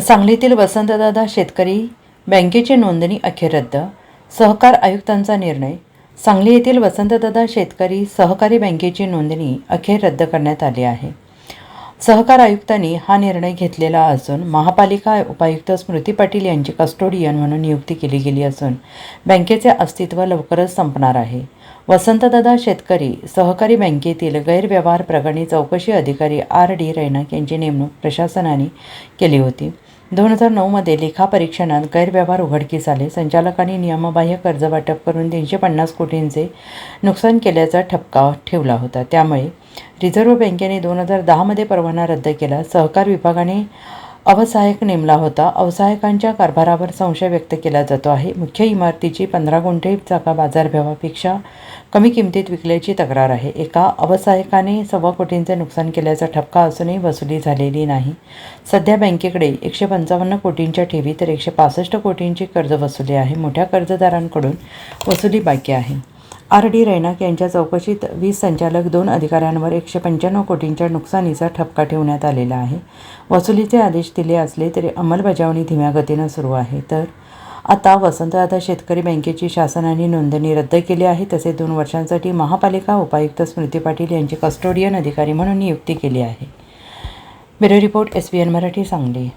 सांगलीतील वसंतदादा शेतकरी बँकेची नोंदणी अखेर रद्द. सहकार आयुक्तांचा निर्णय. सांगली येथील वसंतदादा शेतकरी सहकारी बँकेची नोंदणी अखेर रद्द करण्यात आली आहे. सहकार आयुक्तांनी हा निर्णय घेतलेला असून महापालिका उपायुक्त स्मृती पाटील यांची कस्टोडियन म्हणून नियुक्ती केली गेली असून बँकेचे अस्तित्व लवकरच संपणार आहे. वसंतदादा शेतकरी सहकारी बँकेतील गैरव्यवहार प्रकरणी चौकशी अधिकारी आर डी रैनाक यांची नेमणूक प्रशासनाने केली होती. दोन हजार नऊमध्ये लेखापरीक्षणात गैरव्यवहार उघडकीस आले. संचालकांनी नियमबाह्य कर्ज वाटप करून तीनशे पन्नास कोटींचे नुकसान केल्याचा ठपका ठेवला होता. त्यामुळे रिझर्व्ह बँकेने दोन हजार दहामध्ये परवाना रद्द केला. सहकार विभागाने अवसायक नेमला होता. अवसायकांच्या कारभारावर संशय व्यक्त केला जातो आहे. मुख्य इमारतीची पंधरा गुंठे जागा बाजारभावापेक्षा कमी किमतीत विकल्याची तक्रार आहे. एका अवसायकाने सव्वा कोटींचे नुकसान केल्याचा ठपका असूनही वसुली झालेली नाही. सध्या बँकेकडे एकशे पंचावन्न कोटींच्या ठेवी तर एकशे पासष्ट कोटींची कर्ज वसुली आहे. मोठ्या कर्जदारांकडून वसुली बाकी आहे. आर डी रैनाक यांच्या चौकशीत वीस संचालक दोन अधिकाऱ्यांवर एकशे पंच्याण्णव कोटींच्या नुकसानीचा ठपका ठेवण्यात आलेला आहे. वसुलीचे आदेश दिले असले तरी अंमलबजावणी धीम्या गतीनं सुरू आहे. तर आता वसंतदादा शेतकरी बँकेची शासनाने नोंदणी रद्द केली आहे. तसे दोन वर्षांसाठी महापालिका उपायुक्त स्मृती पाटील यांची कस्टोडियन अधिकारी म्हणून नियुक्ती केली आहे. Bureau report S B N Marathi Sangli.